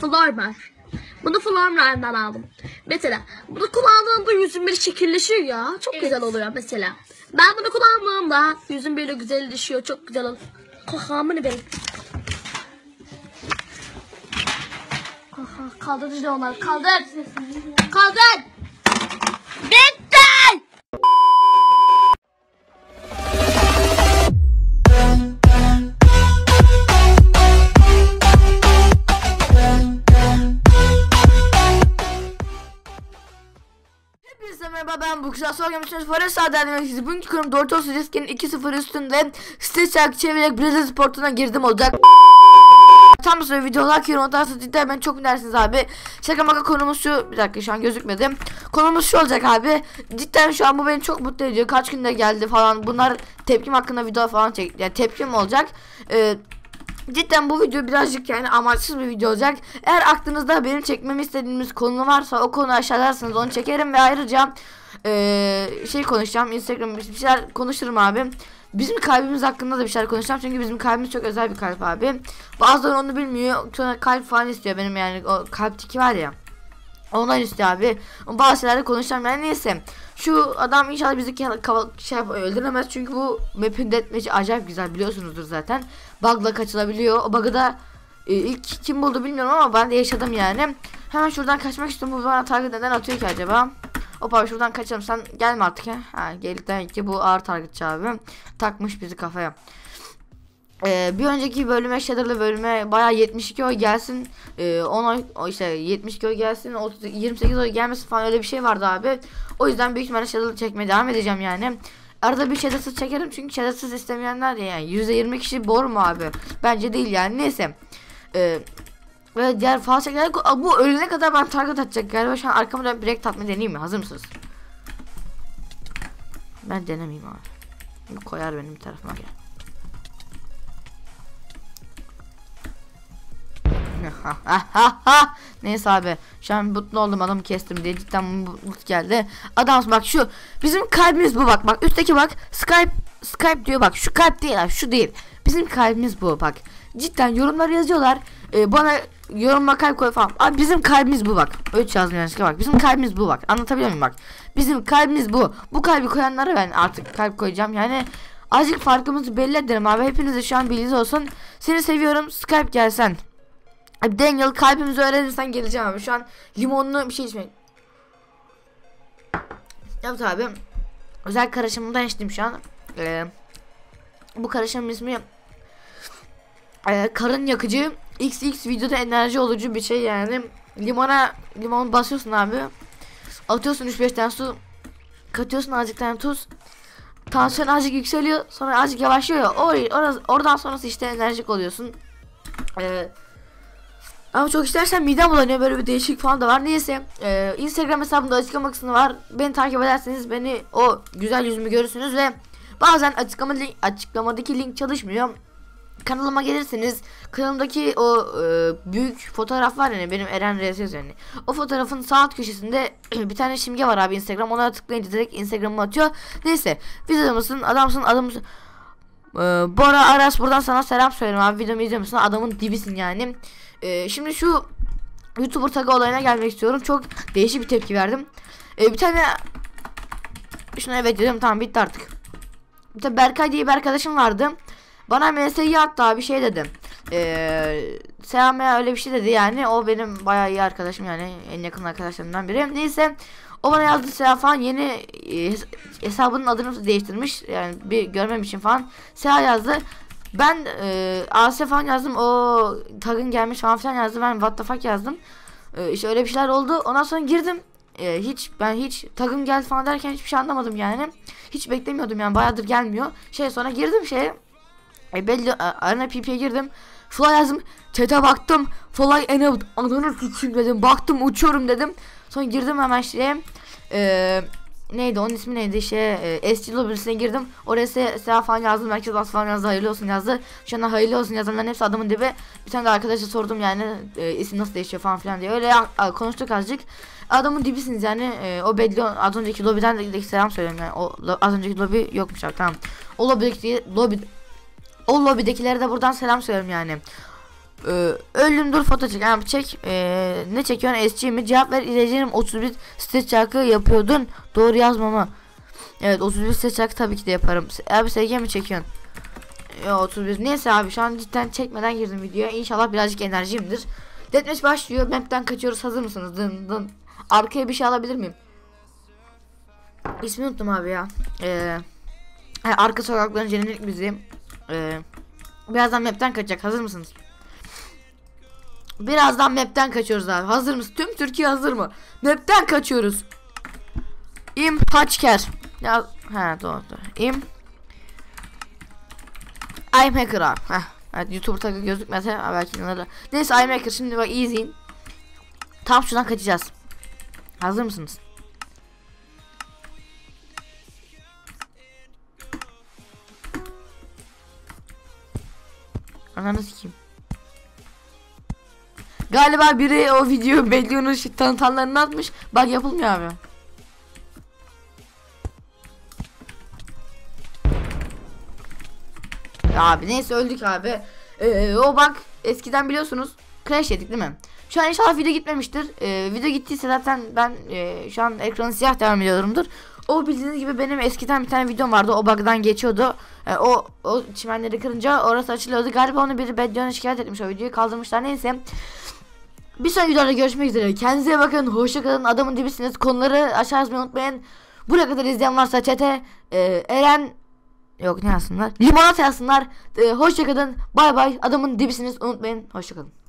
Flormer. Bunu Flormer'den aldım. Mesela bunu kullandığımda yüzüm böyle şekilleşiyor ya. Çok güzel oluyor mesela. Ben bunu kullandığımda yüzüm böyle güzelleşiyor. Çok güzel oluyor. Kahamını benim. Kaldır onları. Kaldır. Kaldır. Bitti. Ben bu kısa sonra gelmişsiniz Forest Sağ'dan demek sizi bugünkü konum Doritos Risk'in 2-0 üstünde site şarkı çevirerek Brezilya Sportu'na girdim olacak. Tam sırada videolar ki yorumlarsa cidden ben çok dersiniz abi. Şaka maka konumuz şu. Bir dakika şu an gözükmedi. Konumuz şu olacak abi. Cidden şu an bu beni çok mutlu ediyor. Kaç günde geldi falan. Bunlar tepkim hakkında video falan çek yani tepkim olacak. Ee, Cidden bu video birazcık yani amaçsız bir video olacak. Eğer aklınızda benim çekmemi istediğiniz konu varsa o konu aşağılarsanız onu çekerim ve ayrıca eee, şey konuşacağım. Instagram bir şeyler konuşurum abi. Bizim kalbimiz hakkında da bir şeyler konuşacağım çünkü bizim kalbimiz çok özel bir kalp abi. Bazıları onu bilmiyor. Sonra kalp falan istiyor benim yani o kalp tiki var ya. İstiyor abi. Bazı şeylerde konuşacağım yani neyse. Şu adam inşallah bizi şey öldüremez çünkü bu map'in deathmatch'i acayip güzel biliyorsunuzdur zaten. Bug'la kaçılabiliyor. O bug'ı da e, ilk kim buldu bilmiyorum ama ben de yaşadım yani. Hemen şuradan kaçmak istiyorum. Bu bana target neden atıyor ki acaba? Hoppa şuradan kaçalım sen gelme artık ha. Ha geldikten ki bu ağır targetçi abi. Takmış bizi kafaya. Ee, bir önceki bölüme Shader'lı bölüme bayağı 72 oy gelsin. Ee, 10 oy o işte 72 oy gelsin. 30, 28 oy gelmesin falan öyle bir şey vardı abi. O yüzden büyük ihtimalle Shader'lı çekmeye devam edeceğim yani. Arada bir Shader'sız çekerim çünkü Shader'sız istemeyenler yani %20 kişi bor mu abi? Bence değil yani neyse. Ee, ve diğer şeyler Aa, bu ölene kadar ben target atacak galiba şu an arkamı dönüp break tatma deneyeyim mi? Hazır mısınız? Ben denemeyeyim abi. Koyar benim tarafıma gel. Neyse abi şu an mutlu oldum adamı kestim diye cidden mutluluk geldi. Adam bak şu bizim kalbimiz bu bak bak üstteki bak Skype Skype diyor bak şu kalp değil abi şu değil. Bizim kalbimiz bu bak. Cidden yorumlar yazıyorlar. Ee, bana yoruma kalp koy falan. Abi bizim kalbimiz bu bak. 3 yazdım yanlışlıkla bak. Bizim kalbimiz bu bak. Anlatabiliyor muyum bak. Bizim kalbimiz bu. Bu kalbi koyanlara ben artık kalp koyacağım. Yani azıcık farkımızı belli ederim abi. Hepinize şu an bilginiz olsun. Seni seviyorum. Skype gelsen. Daniel kalbimizi öğrenirsen geleceğim abi. Şu an limonlu bir şey içmek. Evet abi. Özel karışımından içtim şu an. Ee, bu karışımın ismi ee, karın yakıcı XX videoda enerji olucu bir şey yani. Limona limon basıyorsun abi. Atıyorsun 3-5 tane su. Katıyorsun azıcık tane tuz. Tansiyon azıcık yükseliyor. Sonra azıcık yavaşlıyor. Or or oradan sonrası işte enerjik oluyorsun. Ee, ama çok istersen midem bulanıyor böyle bir değişik falan da var. Neyse e, Instagram hesabımda açıklama kısmı var. Beni takip ederseniz beni o güzel yüzümü görürsünüz ve bazen açıklama link, açıklamadaki link çalışmıyor. Kanalıma gelirseniz kanalımdaki o e, büyük fotoğraf var yani benim Eren Reis yani. O fotoğrafın sağ alt köşesinde bir tane simge var abi Instagram. Ona tıklayınca direkt Instagram'ıma atıyor. Neyse videoda mısın adamsın adamsın. Ee, Bora Aras buradan sana selam söylerim abi videomu izliyor musun adamın dibisin yani. Ee, şimdi şu YouTuber tagı olayına gelmek istiyorum. Çok değişik bir tepki verdim. Ee, bir tane şuna evet dedim tamam bitti artık. Bir tane Berkay diye bir arkadaşım vardı. Bana MS'yi attı abi şey dedim. Ee, selam öyle bir şey dedi yani. O benim bayağı iyi arkadaşım yani en yakın arkadaşlarımdan biri. Neyse o bana yazdı selam falan yeni e, hesabının adını değiştirmiş. Yani bir görmem için falan. Seha yazdı. Ben e, AS falan yazdım. O tagın gelmiş falan filan yazdım. Ben what the fuck yazdım. E, işte öyle bir şeyler oldu. Ondan sonra girdim. E, hiç ben hiç tagım geldi falan derken hiçbir şey anlamadım yani. Hiç beklemiyordum yani bayağıdır gelmiyor. Şey sonra girdim şeye. E, belli arena PP'ye girdim. Fly yazdım. Chat'e baktım. Fly enabled. Ananı sıçayım dedim. Baktım uçuyorum dedim. Sonra girdim hemen şeye. Eee neydi onun ismi neydi işte e, SG lobby'sine girdim. Oraya se seha falan yazdım. Merkez bas falan yazdı. Hayırlı olsun yazdı. Şu anda hayırlı olsun yazanların hepsi adamın dibi. Bir tane de arkadaşa sordum yani e, isim nasıl değişiyor falan filan diye. Öyle a, konuştuk azıcık. Adamın dibisiniz yani. E, o belli az önceki lobiden de, de selam söylüyorum yani. O lo, az önceki lobi yokmuş abi tamam. O lobideki lobi o lobidekilere de buradan selam söylüyorum yani. Ee, öldüm dur foto çek. Abi çek. Ee, ne çekiyorsun? SC mi? Cevap ver. İzleyicilerim 31 stres şarkı yapıyordun. Doğru yazmama. Evet 31 stres şarkı tabii ki de yaparım. Abi SG mi çekiyorsun? Ya 31. Neyse abi şu an cidden çekmeden girdim videoya. İnşallah birazcık enerjimdir. Deathmatch başlıyor. Map'ten kaçıyoruz. Hazır mısınız? Dın dın. Arkaya bir şey alabilir miyim? İsmini unuttum abi ya. Ee, arka sokakların jenerik müziği. Ee, birazdan map'ten kaçacak. Hazır mısınız? Birazdan map'ten kaçıyoruz abi. Hazır mısın? Tüm Türkiye hazır mı? Map'ten kaçıyoruz. İm Haçker. Ya ha doğru doğru. İm I'm Hacker abi. Heh. Evet YouTube tagı gözükmese belki inanırlar. Neyse I'm Hacker şimdi bak iyi izleyin. Tam şuradan kaçacağız. Hazır mısınız? Ananı sikeyim. Galiba biri o video Bellion'un tanıtanlarını atmış. Bak yapılmıyor abi. Abi neyse öldük abi. Ee, o bak eskiden biliyorsunuz crash yedik değil mi? Şu an inşallah video gitmemiştir. Ee, video gittiyse zaten ben e, şu an ekranı siyah devam ediyorumdur. O bildiğiniz gibi benim eskiden bir tane videom vardı. O bug'dan geçiyordu. Ee, o o çimenleri kırınca orası açılıyordu. Galiba onu biri Bedion'a şikayet etmiş. O videoyu kaldırmışlar. Neyse. Bir sonraki videoda görüşmek üzere. Kendinize bakın. Hoşça kalın. Adamın dibisiniz. Konuları aşağı yazmayı unutmayın. Buraya kadar izleyen varsa çete e, Eren Yok ne yazsınlar? Limonata yazsınlar. E, hoşça kalın. Bay bay. Adamın dibisiniz. Unutmayın. Hoşça kalın.